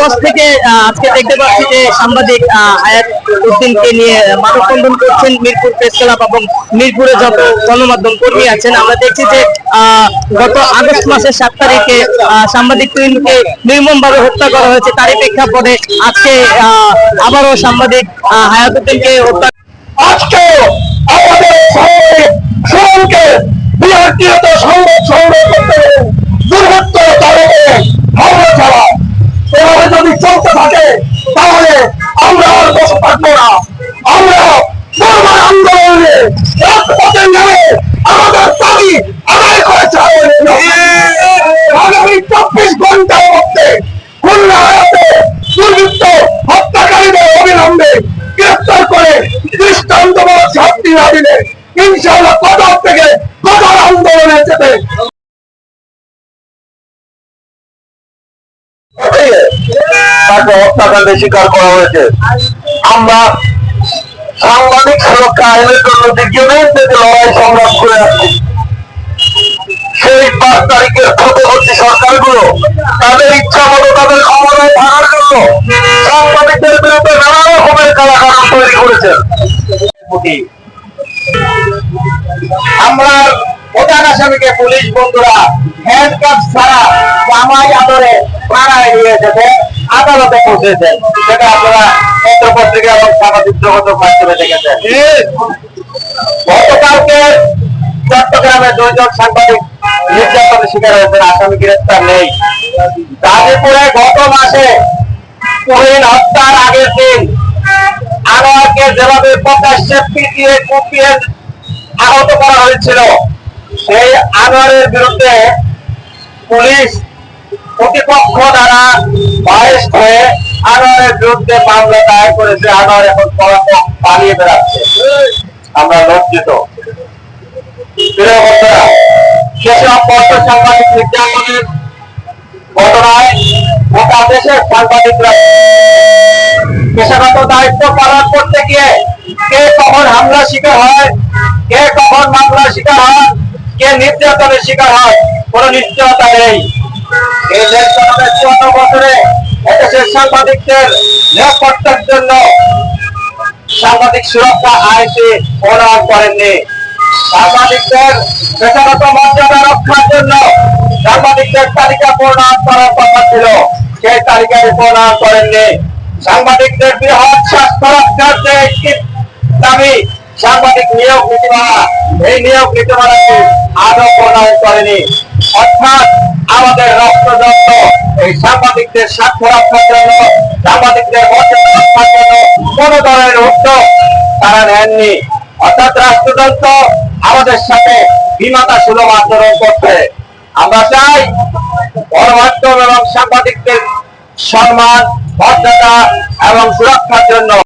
দশ থেকে আজকে দেখতে পাচ্ছি যে সাংবাদিক হায়াত উদ্দিনকে নিয়ে মানববন্ধন করছেন মিরপুর প্রেস ক্লাব এবং মিরপুরে যত গণমাধ্যম কর্মী আছেন, আমরা দেখছি যে গত আগস্ট মাসের সাত তারিখে সাংবাদিক তুহিনকে নির্মম ভাবে হত্যা করা হয়েছে। তারই প্রেক্ষাপটে আজকে আবারও সাংবাদিক হায়াত উদ্দিনকে হত্যা আজকে আমাদের শহরে সংবাদ থাকে তাহলে আমরা আর বসে থাকব না। আমরা চলমান আন্দোলনে রাজপথে নেমে আমাদের দাবি আদায় করে ছাড়বো আগামী চব্বিশ ঘণ্টার মধ্যে খুলনা আয়াতে দুর্বৃত্ত হত্যাকারীদের অবিলম্বে গ্রেফতার করে দৃষ্টান্তমূলক শাস্তি না দিলে ইনশাআল্লাহ কদর থেকে কদর আন্দোলনে যেতে তাকে হত্যাকাণ্ডে স্বীকার করা হয়েছে? আমরা সাংবাদিক সুরক্ষা আইনের জন্য দীর্ঘদিন থেকে লড়াই সংগ্রাম করে আসছি, সেই পাঁচ তারিখের পূর্ববর্তী সরকারগুলো তাদের ইচ্ছা মতো তাদের ক্ষমতায় থাকার জন্য সাংবাদিকদের বিরুদ্ধে নানা রকমের কালাকারণ তৈরি করেছেন আমরা প্রধান আসামিকে পুলিশ বন্ধুরা হ্যান্ডকাপ ছাড়া জামাই আদরে পাড়ায় নিয়ে এসেছে আদালতে সেটা আপনারা পত্র পত্রিকা এবং সামাজিক যোগাযোগ মাধ্যমে দেখেছেন। গতকালকে চট্টগ্রামে দুইজন সাংবাদিক নির্যাতনের শিকার হয়েছেন আসামি গ্রেফতার নেই। গাজীপুরে গত মাসে তুহিন হত্যার আগের দিন আনোয়ারকে যেভাবে প্রকাশ্যে পিটিয়ে কুপিয়ে আহত করা হয়েছিল সেই আনোয়ারের বিরুদ্ধে পুলিশ বয়স হয়ে আনোয়ারের বিরুদ্ধে মামলা দায়ের করেছে, আনোয়ার এখন পলাতক পালিয়ে বেড়াচ্ছে। আমরা লজ্জিত। দায়িত্ব পালন করতে গিয়ে কে কখন হামলা শিকার হয়, কে কখন মামলার শিকার হয়, কে নির্যাতনের শিকার হয়, কোন নিশ্চয়তা নেই। এই দেশ এদেশের সাংবাদিকদের নিরাপত্তার জন্য সাংবাদিক সুরক্ষা আইনটি প্রণয়ন করেননি। সাংবাদিকদের পেশাগত মর্যাদা রক্ষার জন্য সাংবাদিকদের তালিকা প্রণয়ন করার কথা ছিল। সেই তালিকায় প্রণয়ন করেননি। সাংবাদিকদের বৃহৎ স্বাস্থ্য রক্ষার যে দাবি, সাংবাদিক নিয়োগ নীতিমালা, এই নিয়োগ নীতিমালাকে আদৌ প্রণয়ন করেনি। অর্থাৎ আমাদের রক্তযন্ত্র এই সাংবাদিকদের স্বার্থ রক্ষার জন্য, সাংবাদিকদের মর্যাদা রক্ষার জন্য কোন ধরনের উদ্যোগ তারা নেননি। অর্থাৎ রাষ্ট্রযন্ত্র আমাদের সাথে বিমাতা সুলভ আচরণ করছে। আমরা চাই গণমাধ্যম এবং সাংবাদিকদের সম্মান, মর্যাদা এবং সুরক্ষার জন্য